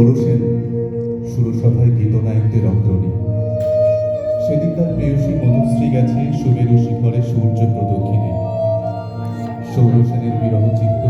বলছেন, সুরসভায় গীতনায়কদের অগ্রণী। সেদিন তার প্রেয়সী মনুশ্রী গেছে সুমেরু শিখরে সূর্য প্রদক্ষিণে। সৌরসেনের বিরহ চিত্ত